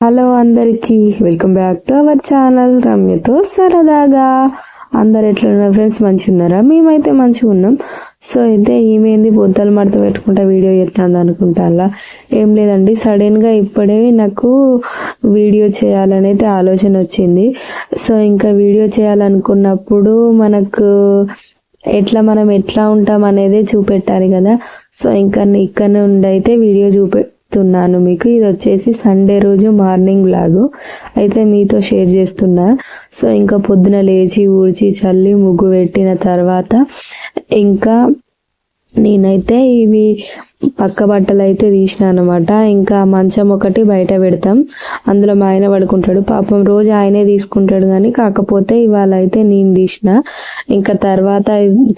Hello అందరికీ welcome back to our channel రమ్యతో సరదాగా. అందరు ఎట్లున్నారు ఫ్రెండ్స్? మంచిగా ఉన్నారా మేమైతే మంచిగా ఉన్నాం సో అయితే ఈమెంది బొద్దలు మడత పెట్టుకుంటా వీడియో చేస్తాను అనుకుంటా అలా ఏం లేదండి సడన్గా ఇప్పుడే నాకు వీడియో చేయాలని అయితే ఆలోచన వచ్చింది. సో ఇంకా వీడియో చేయాలనుకున్నప్పుడు మనకు ఎట్లా మనం ఎట్లా ఉంటాం అనేది చూపెట్టాలి కదా. సో ఇంకా ఇక్కడ నుండి అయితే వీడియో చూపె చేస్తున్నాను మీకు. ఇది వచ్చేసి సండే రోజు మార్నింగ్ బ్లాగ్ అయితే మీతో షేర్ చేస్తున్నా. సో ఇంకా పొద్దున లేచి ఊడ్చి చల్లి ముగ్గు పెట్టిన తర్వాత ఇంకా నేనైతే ఇవి పక్క బట్టలు అయితే తీసిన అనమాట ఇంకా మంచం ఒకటి బయట పెడతాం. అందులో మా ఆయన పడుకుంటాడు. పాపం రోజు ఆయనే తీసుకుంటాడు కానీ కాకపోతే ఇవాళ అయితే నేను తీసిన. ఇంకా తర్వాత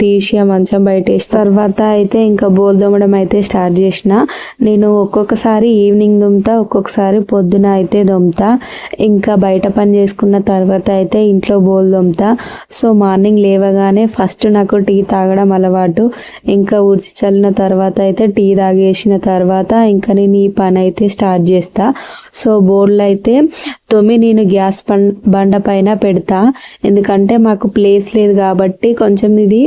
తీసి ఆ మంచం బయట వేసిన. తర్వాత అయితే ఇంకా బోల్ దొమ్మడం అయితే స్టార్ట్ చేసిన. నేను ఒక్కొక్కసారి ఈవినింగ్ దొమ్ముతా ఒక్కొక్కసారి పొద్దున అయితే దొమ్ముతా. ఇంకా బయట పని చేసుకున్న తర్వాత అయితే ఇంట్లో బోల్ దొమ్ముతా. సో మార్నింగ్ లేవగానే ఫస్ట్ నాకు టీ తాగడం అలవాటు. ఇంకా ఊడ్చి చల్లిన తర్వాత అయితే టీ తాగేసిన తర్వాత ఇంకా నేను ఈ పని అయితే స్టార్ట్ చేస్తా. సో బోర్డులు అయితే తొమ్మి నేను గ్యాస్ బండ పైన పెడతా. ఎందుకంటే మాకు ప్లేస్ లేదు కాబట్టి కొంచెం ఇది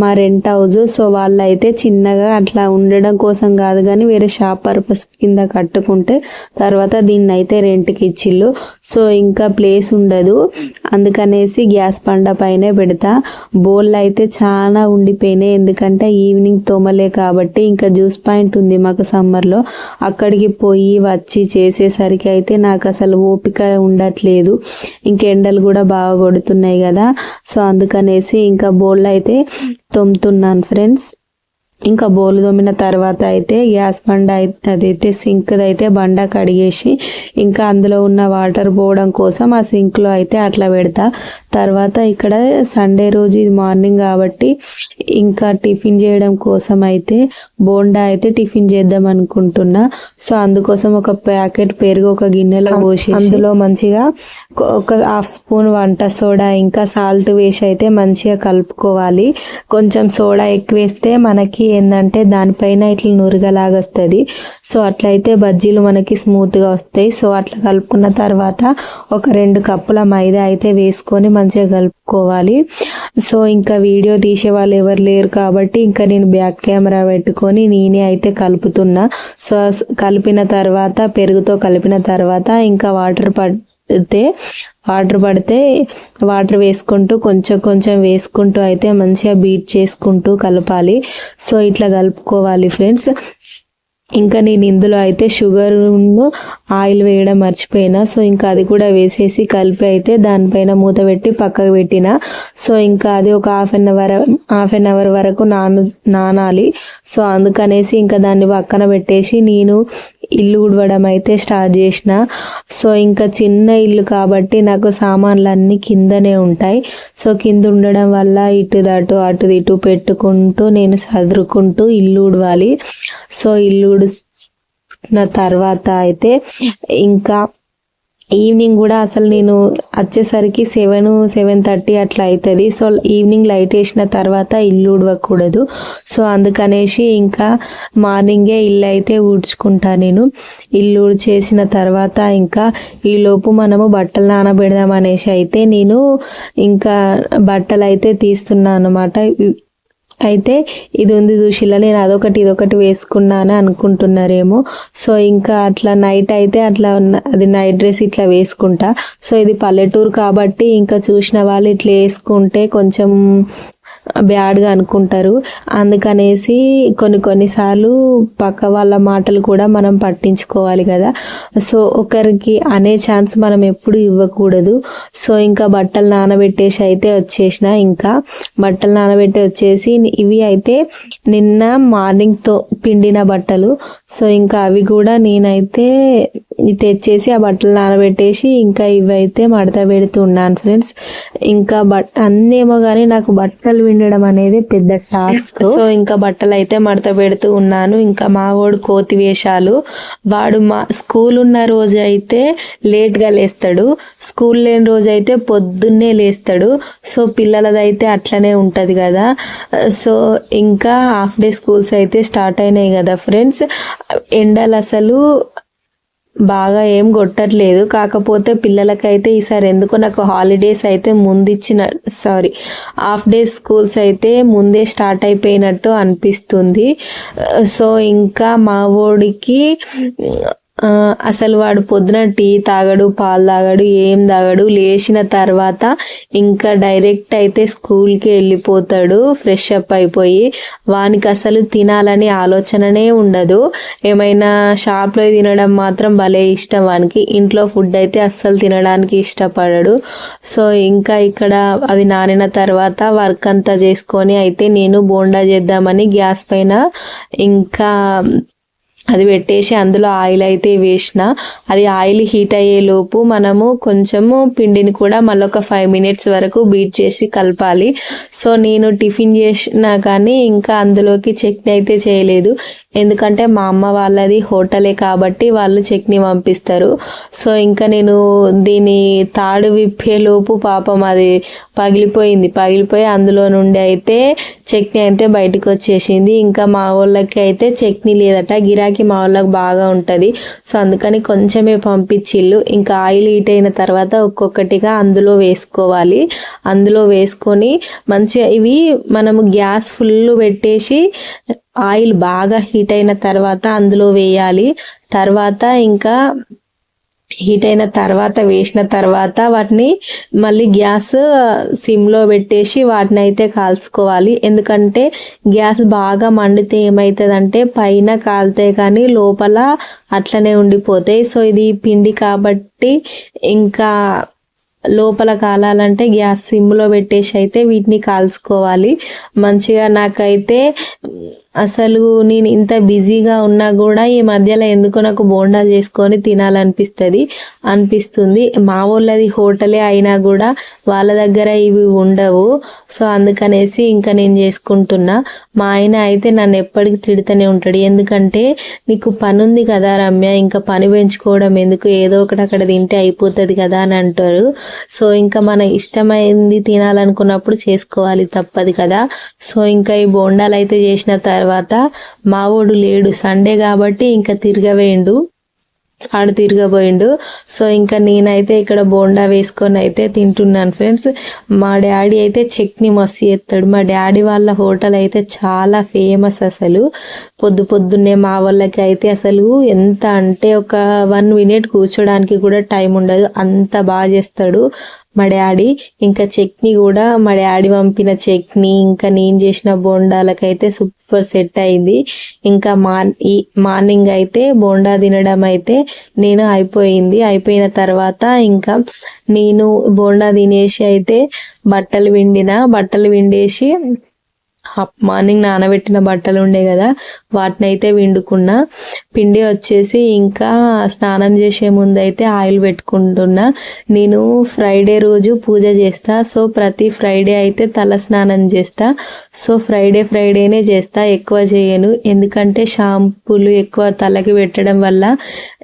మా రెంట్ హౌస్ సో వాళ్ళు అయితే చిన్నగా అట్లా ఉండడం కోసం కాదు కానీ వేరే షాప్ పర్పస్ కింద కట్టుకుంటే తర్వాత దీన్ని అయితే రెంట్కి ఇచ్చిళ్ళు. సో ఇంకా ప్లేస్ ఉండదు. అందుకనేసి గ్యాస్ బండ పైనే పెడతా. బోళ్ళు అయితే చాలా ఉండిపోయినాయి. ఎందుకంటే ఈవినింగ్ తోమలే కాబట్టి ఇంకా జ్యూస్ పాయింట్ ఉంది మాకు సమ్మర్లో. అక్కడికి పోయి వచ్చి చేసేసరికి అయితే నాకు అసలు ఓపిక ఉండట్లేదు. ఇంక ఎండలు కూడా బాగా కొడుతున్నాయి కదా. సో అందుకనేసి ఇంకా బోళ్ళు అయితే తొమ్ముతున్నాను ఫ్రెండ్స్. ఇంకా బోలు తోమిన తర్వాత అయితే గ్యాస్ బండ అదైతే సింక్ అయితే బండ కడిగేసి ఇంకా అందులో ఉన్న వాటర్ పోవడం కోసం ఆ సింక్లో అయితే అట్లా పెడతా. తర్వాత ఇక్కడ సండే రోజు ఇది మార్నింగ్ కాబట్టి ఇంకా టిఫిన్ చేయడం కోసం అయితే బోండా అయితే టిఫిన్ చేద్దాం అనుకుంటున్నా. సో అందుకోసం ఒక ప్యాకెట్ పెరుగు ఒక గిన్నెలో పోసి అందులో మంచిగా ఒక హాఫ్ స్పూన్ వంట సోడా ఇంకా సాల్ట్ వేసి అయితే మంచిగా కలుపుకోవాలి. కొంచెం సోడా ఎక్కువ వేస్తే మనకి ఏంటంటే దానిపైన ఇట్లా నురగలాగా వస్తుంది సో అట్లయితే బజ్జీలు మనకి స్మూత్గా వస్తాయి. సో అట్లా కలుపుకున్న తర్వాత ఒక రెండు కప్పుల మైదా అయితే వేసుకొని మంచిగా కలుపుకోవాలి. సో ఇంకా వీడియో తీసే వాళ్ళు ఎవరు లేరు కాబట్టి ఇంకా నేను బ్యాక్ కెమెరా పెట్టుకొని నేనే అయితే కలుపుతున్నా. సో కలిపిన తర్వాత పెరుగుతో కలిపిన తర్వాత ఇంకా వాటర్ పడితే వాటర్ పడితే వాటర్ వేసుకుంటూ కొంచెం కొంచెం వేసుకుంటూ అయితే మంచిగా బీట్ చేసుకుంటూ కలపాలి. సో ఇట్లా కలుపుకోవాలి ఫ్రెండ్స్. ఇంకా నేను ఇందులో అయితే షుగర్ను ఆయిల్ వేయడం మర్చిపోయినా. సో ఇంకా అది కూడా వేసేసి కలిపి అయితే దానిపైన మూత పెట్టి పక్కకు పెట్టిన. సో ఇంకా అది ఒక half an hour half an hour వరకు నాను నానాలి. సో అందుకనేసి ఇంకా దాన్ని పక్కన పెట్టేసి నేను ఇల్లు ఉడవడం అయితే స్టార్ట్ చేసిన. సో ఇంకా చిన్న ఇల్లు కాబట్టి నాకు సామాన్లు అన్నీ కిందనే ఉంటాయి. సో కింద ఉండడం వల్ల ఇటు దాటు అటు ఇటు పెట్టుకుంటూ నేను సదురుకుంటూ ఇల్లు ఉడవాలి సో ఇల్లు ఉడిన తర్వాత అయితే ఇంకా ఈవినింగ్ కూడా అసలు నేను వచ్చేసరికి సెవెన్ సెవెన్ థర్టీ అట్లా అవుతుంది సో ఈవినింగ్ లైట్ వేసిన తర్వాత ఇల్లు ఉడవకూడదు. సో అందుకనేసి ఇంకా మార్నింగే ఇల్లు అయితే ఊడ్చుకుంటా నేను. ఇల్లు చేసిన తర్వాత ఇంకా ఈలోపు మనము బట్టలు నానబెడదాం అనేసి అయితే నేను ఇంకా బట్టలు అయితే తీస్తున్నాను అనమాట అయితే ఇది ఉంది చూసిలా నేను అదొకటి ఇదొకటి వేసుకున్నాను అనుకుంటున్నారేమో. సో ఇంకా అట్లా నైట్ అయితే అట్లా అది నైట్ డ్రెస్ ఇట్లా వేసుకుంటా. సో ఇది పల్లెటూరు కాబట్టి ఇంకా చూసిన వాళ్ళు ఇట్లా వేసుకుంటే కొంచెం బ్యాడ్గా అనుకుంటారు. అందుకనేసి కొన్ని కొన్నిసార్లు పక్క వాళ్ళ మాటలు కూడా మనం పట్టించుకోవాలి కదా. సో ఒకరికి అనే ఛాన్స్ మనం ఎప్పుడు ఇవ్వకూడదు. సో ఇంకా బట్టలు నానబెట్టేసి అయితే వచ్చేసిన ఇంకా. బట్టలు నానబెట్టి వచ్చేసి ఇవి అయితే నిన్న మార్నింగ్తో పిండిన బట్టలు. సో ఇంకా అవి కూడా నేనైతే తెచ్చేసి ఆ బట్టలు నానబెట్టేసి ఇంకా ఇవైతే మడత పెడుతున్నాను ఫ్రెండ్స్. ఇంకా బట్ అన్నేమో కానీ నాకు బట్టలు విండడం అనేది పెద్ద టాస్క్. సో ఇంకా బట్టలు అయితే మడత పెడుతూ ఉన్నాను. ఇంకా మా వాడు కోతి వేషాలు. వాడు మా స్కూల్ ఉన్న రోజు అయితే లేట్గా లేస్తాడు. స్కూల్ లేని రోజు అయితే పొద్దున్నే లేస్తాడు. సో పిల్లలదైతే అట్లనే ఉంటుంది కదా. సో ఇంకా హాఫ్ డే స్కూల్స్ అయితే స్టార్ట్ అయినాయి కదా ఫ్రెండ్స్. ఎండలు అసలు బాగా ఏం కొట్టట్లేదు కాకపోతే పిల్లలకైతే ఈసారి ఎందుకో నాకు హాలిడేస్ అయితే ముందిచ్చిన సారీ హాఫ్ డే స్కూల్స్ అయితే ముందే స్టార్ట్ అయిపోయినట్టు అనిపిస్తుంది. సో ఇంకా మా ఓడికి అసలు వాడు పొద్దున టీ తాగడు పాలు తాగడు ఏం తాగడు. లేచిన తర్వాత ఇంకా డైరెక్ట్ అయితే స్కూల్కి వెళ్ళిపోతాడు ఫ్రెష్ అప్ అయిపోయి. వానికి అసలు తినాలని ఆలోచననే ఉండదు. ఏమైనా షాప్లో తినడం మాత్రం భలే ఇష్టం వానికి. ఇంట్లో ఫుడ్ అయితే అస్సలు తినడానికి ఇష్టపడడు. సో ఇంకా ఇక్కడ అది నానిన తర్వాత వర్క్ అంతా చేసుకొని అయితే నేను బోండా చేద్దామని గ్యాస్ పైన ఇంకా అది పెట్టేసి అందులో ఆయిల్ అయితే వేసిన. అది ఆయిల్ హీట్ అయ్యేలోపు మనము కొంచెము పిండిని కూడా మళ్ళీ ఒక ఫైవ్ మినిట్స్ వరకు బీట్ చేసి కలపాలి. సో నేను టిఫిన్ చేసినా కానీ ఇంకా అందులోకి చట్నీ అయితే చేయలేదు. ఎందుకంటే మా అమ్మ వాళ్ళది హోటలే కాబట్టి వాళ్ళు చట్నీ పంపిస్తారు. సో ఇంకా నేను దీని తాడు విప్పేలోపు పాపం అది పగిలిపోయింది. పగిలిపోయి అందులో నుండి అయితే చట్నీ అయితే బయటకు వచ్చేసింది. ఇంకా మా వాళ్ళకి అయితే చట్నీ లేదట. గిరాకీ మా వాళ్ళకి బాగా ఉంటుంది. సో అందుకని కొంచెమే పంపించిళ్ళు. ఇంకా ఆయిల్ హీట్ అయిన తర్వాత ఒక్కొక్కటిగా అందులో వేసుకోవాలి. అందులో వేసుకొని మంచిగా ఇవి మనము గ్యాస్ ఫుల్ పెట్టేసి ఆయిల్ బాగా హీట్ అయిన తర్వాత అందులో వేయాలి. తర్వాత ఇంకా హీట్ అయిన తర్వాత వేసిన తర్వాత వాటిని మళ్ళీ గ్యాస్ సిమ్లో పెట్టేసి వాటిని అయితే కాల్చుకోవాలి. ఎందుకంటే గ్యాస్ బాగా మండితే ఏమవుతుందంటే పైన కాలుతాయి కానీ లోపల అట్లనే ఉండిపోతాయి. సో ఇది పిండి కాబట్టి ఇంకా లోపల కాలాలంటే గ్యాస్ సిమ్లో పెట్టేసి అయితే వీటిని కాల్చుకోవాలి. మంచిగా నాకైతే అసలు నేను ఇంత బిజీగా ఉన్నా కూడా ఈ మధ్యలో ఎందుకో నాకు బోండాలు చేసుకొని తినాలనిపిస్తుంది అనిపిస్తుంది. మా వాళ్ళది హోటలే అయినా కూడా వాళ్ళ దగ్గర ఇవి ఉండవు. సో అందుకనేసి ఇంకా నేను చేసుకుంటున్నా. మా ఆయన అయితే నన్ను ఎప్పటికీ తిడుతూనే ఉంటాడు. ఎందుకంటే నీకు పని ఉంది కదా రమ్య ఇంకా పని పెంచుకోవడం ఎందుకు? ఏదో ఒకటి అక్కడ తింటే అయిపోతుంది కదా అని అంటారు. సో ఇంకా మన ఇష్టమైంది తినాలనుకున్నప్పుడు చేసుకోవాలి తప్పదు కదా. సో ఇంకా ఈ బోండాలు అయితే చేసిన తర్వాత తర్వాత మావోడు లేడు. సండే కాబట్టి ఇంకా తిరగవేయండు ఆడు తిరగబోయిండు. సో ఇంకా నేనైతే ఇక్కడ బోండా వేసుకొని అయితే తింటున్నాను ఫ్రెండ్స్. మా డాడీ అయితే చట్నీ మస్తు చేస్తాడు. మా డాడీ వాళ్ళ హోటల్ అయితే చాలా ఫేమస్ అసలు. పొద్దు పొద్దున్నే మా వాళ్ళకి అయితే అసలు ఎంత అంటే ఒక వన్ మినిట్ కూర్చోడానికి కూడా టైం ఉండదు. అంత బాగా చేస్తాడు. మా డాడీ ఇంకా చట్నీ కూడా మా డాడీ పంపిన చట్నీ ఇంకా నేను చేసిన బోండాలకైతే సూపర్ సెట్ అయింది. ఇంకా మార్ ఈ మార్నింగ్ అయితే బోండా తినడం అయితే నేను అయిపోయింది. అయిపోయిన తర్వాత ఇంకా నేను బోండా తినేసి అయితే బట్టలు విండిన బట్టలు విండేసి మార్నింగ్ నానబెట్టిన బట్టలు ఉండే కదా వాటిని అయితే విండుకున్న. పిండి వచ్చేసి ఇంకా స్నానం చేసే ముందు అయితే ఆయిల్ పెట్టుకుంటున్నా. నేను ఫ్రైడే రోజు పూజ చేస్తా. సో ప్రతి ఫ్రైడే అయితే తల స్నానం చేస్తా. సో ఫ్రైడే ఫ్రైడేనే చేస్తా. ఎక్కువ చేయను. ఎందుకంటే షాంపూలు ఎక్కువ తలకి పెట్టడం వల్ల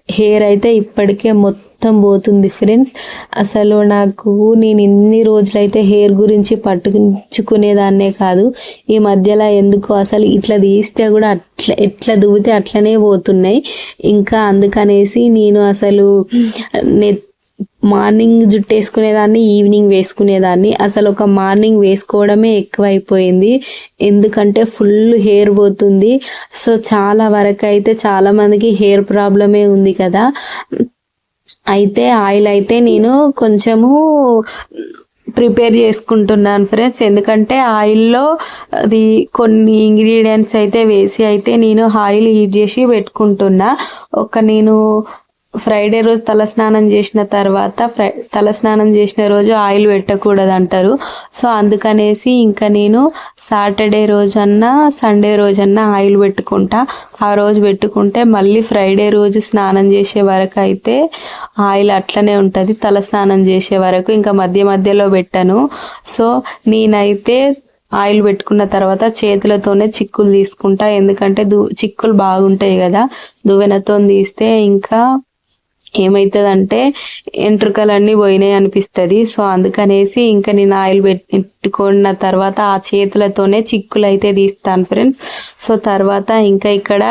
హెయిర్ అయితే ఇప్పటికే మొత్తం పోతుంది ఫ్రెండ్స్. అసలు నాకు నేను ఇన్ని రోజులైతే హెయిర్ గురించి పట్టించుకునేదాన్నే కాదు. ఈ మధ్యలో ఎందుకు అసలు ఇట్లా తీస్తే కూడా అట్లా ఎట్లా దువ్వితే అట్లనే పోతున్నాయి. ఇంకా అందుకనేసి నేను అసలు నె మార్నింగ్ జుట్టు వేసుకునేదాన్ని ఈవినింగ్ వేసుకునేదాన్ని. అసలు ఒక మార్నింగ్ వేసుకోవడమే ఎక్కువైపోయింది. ఎందుకంటే ఫుల్ హెయిర్ పోతుంది. సో చాలా వరకు అయితే చాలామందికి హెయిర్ ప్రాబ్లమే ఉంది కదా. అయితే ఆయిల్ అయితే నేను కొంచెము ప్రిపేర్ చేసుకుంటున్నాను ఫ్రెండ్స్. ఎందుకంటే ఆయిల్లో అది కొన్ని ఇంగ్రీడియంట్స్ అయితే వేసి అయితే నేను ఆయిల్ హీట్ చేసి పెట్టుకుంటున్నా. ఒక నేను ఫ్రైడే రోజు తలస్నానం చేసిన తర్వాత ఫ్రై తలస్నానం చేసిన రోజు ఆయిల్ పెట్టకూడదు అంటారు సో అందుకనేసి ఇంకా నేను సాటర్డే రోజన్నా సండే రోజన్నా ఆయిల్ పెట్టుకుంటా. ఆ రోజు పెట్టుకుంటే మళ్ళీ ఫ్రైడే రోజు స్నానం చేసే వరకు అయితే ఆయిల్ అట్లనే ఉంటుంది తల స్నానం చేసే వరకు. ఇంకా మధ్య మధ్యలో పెట్టాను. సో నేనైతే ఆయిల్ పెట్టుకున్న తర్వాత చేతులతోనే చిక్కులు తీసుకుంటా. ఎందుకంటే దు చిక్కులు బాగుంటాయి కదా దువ్వెనతో తీస్తే ఇంకా ఏమవుతుందంటే ఎంట్రుకలన్నీ పోయినాయి అనిపిస్తుంది. సో అందుకనేసి ఇంకా నేను ఆయిల్ పెట్టుకున్న తర్వాత ఆ చేతులతోనే చిక్కులు అయితే తీస్తాను ఫ్రెండ్స్. సో తర్వాత ఇంకా ఇక్కడ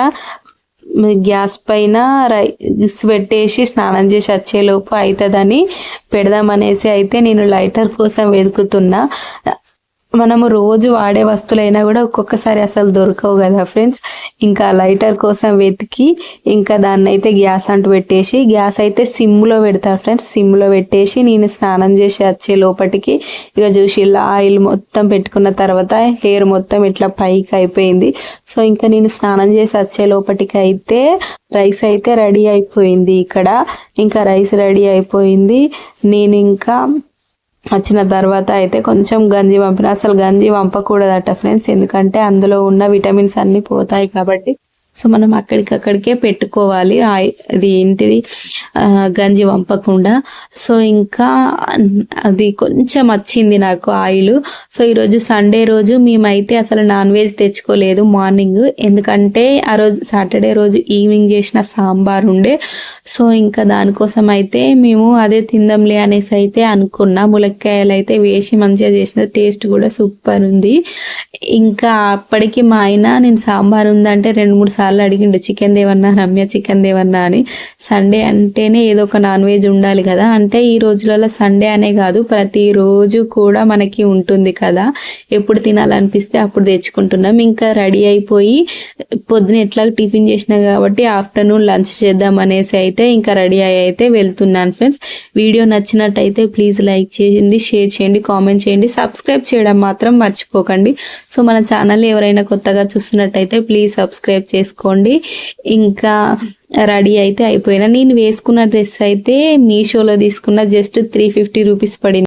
గ్యాస్ పైన రైస్ పెట్టేసి స్నానం చేసి వచ్చేలోపు అవుతుందని పెడదామనేసి అయితే నేను లైటర్ కోసం వెతుకుతున్నా. మనము రోజు వాడే వస్తువులైనా కూడా ఒక్కొక్కసారి అసలు దొరకవు కదా ఫ్రెండ్స్. ఇంకా లైటర్ కోసం వెతికి ఇంకా దాన్ని అయితే గ్యాస్ అంటూ పెట్టేసి గ్యాస్ అయితే సిమ్లో పెడతాను ఫ్రెండ్స్. సిమ్లో పెట్టేసి నేను స్నానం చేసి వచ్చే లోపటికి ఇక చూసి ఇలా ఆయిల్ మొత్తం పెట్టుకున్న తర్వాత హెయిర్ మొత్తం ఇట్లా పైకి అయిపోయింది. సో ఇంకా నేను స్నానం చేసి వచ్చే లోపటికి అయితే రైస్ అయితే రెడీ అయిపోయింది ఇక్కడ. ఇంకా రైస్ రెడీ అయిపోయింది. నేను ఇంకా వచ్చిన తర్వాత అయితే కొంచెం గంజి పంపిన అసలు గంజి పంపకూడదట ఫ్రెండ్స్. ఎందుకంటే అందులో ఉన్న విటమిన్స్ అన్నీ పోతాయి కాబట్టి సో మనం అక్కడికక్కడికే పెట్టుకోవాలి. అది ఏంటిది? గంజి వంపకుండా. సో ఇంకా అది కొంచెం వచ్చింది నాకు ఆయిల్. సో ఈరోజు సండే రోజు మేమైతే అసలు నాన్ వెజ్ తెచ్చుకోలేదు మార్నింగ్. ఎందుకంటే ఆ రోజు సాటర్డే రోజు ఈవినింగ్ చేసిన సాంబార్ ఉండే. సో ఇంకా దానికోసం అయితే మేము అదే తిందాంలే అనేసి అయితే అనుకున్నా. ములక్కాయలు అయితే వేసి మంచిగా చేసిన టేస్ట్ కూడా సూపర్ ఉంది. ఇంకా అప్పటికి మా ఆయన నేను సాంబార్ ఉందంటే రెండు మూడు సార్లు అడిగిండు చికెన్ దేవన్నా రమ్య చికెన్ దేవన్నా అని. సండే అంటేనే ఏదో ఒక నాన్ వెజ్ ఉండాలి కదా. అంటే ఈ రోజులలో సండే అనే కాదు ప్రతిరోజు కూడా మనకి ఉంటుంది కదా. ఎప్పుడు తినాలనిపిస్తే అప్పుడు తెచ్చుకుంటున్నాం. ఇంకా రెడీ అయిపోయి పొద్దున ఎట్లా టిఫిన్ చేసినా కాబట్టి ఆఫ్టర్నూన్ లంచ్ చేద్దాం అనేసి అయితే ఇంకా రెడీ అయ్యి అయితే వెళ్తున్నాను ఫ్రెండ్స్. వీడియో నచ్చినట్టయితే ప్లీజ్ లైక్ చేయండి షేర్ చేయండి కామెంట్ చేయండి సబ్స్క్రైబ్ చేయడం మాత్రం మర్చిపోకండి. సో మన ఛానల్ ఎవరైనా కొత్తగా చూస్తున్నట్టయితే ప్లీజ్ సబ్స్క్రైబ్ చేసుకోండి ఇంకా రెడీ అయితే అయిపోయినా. నేను వేసుకున్న డ్రెస్ అయితే మీషోలో తీసుకున్న జస్ట్ త్రీ ఫిఫ్టీ రూపీస్ పడింది.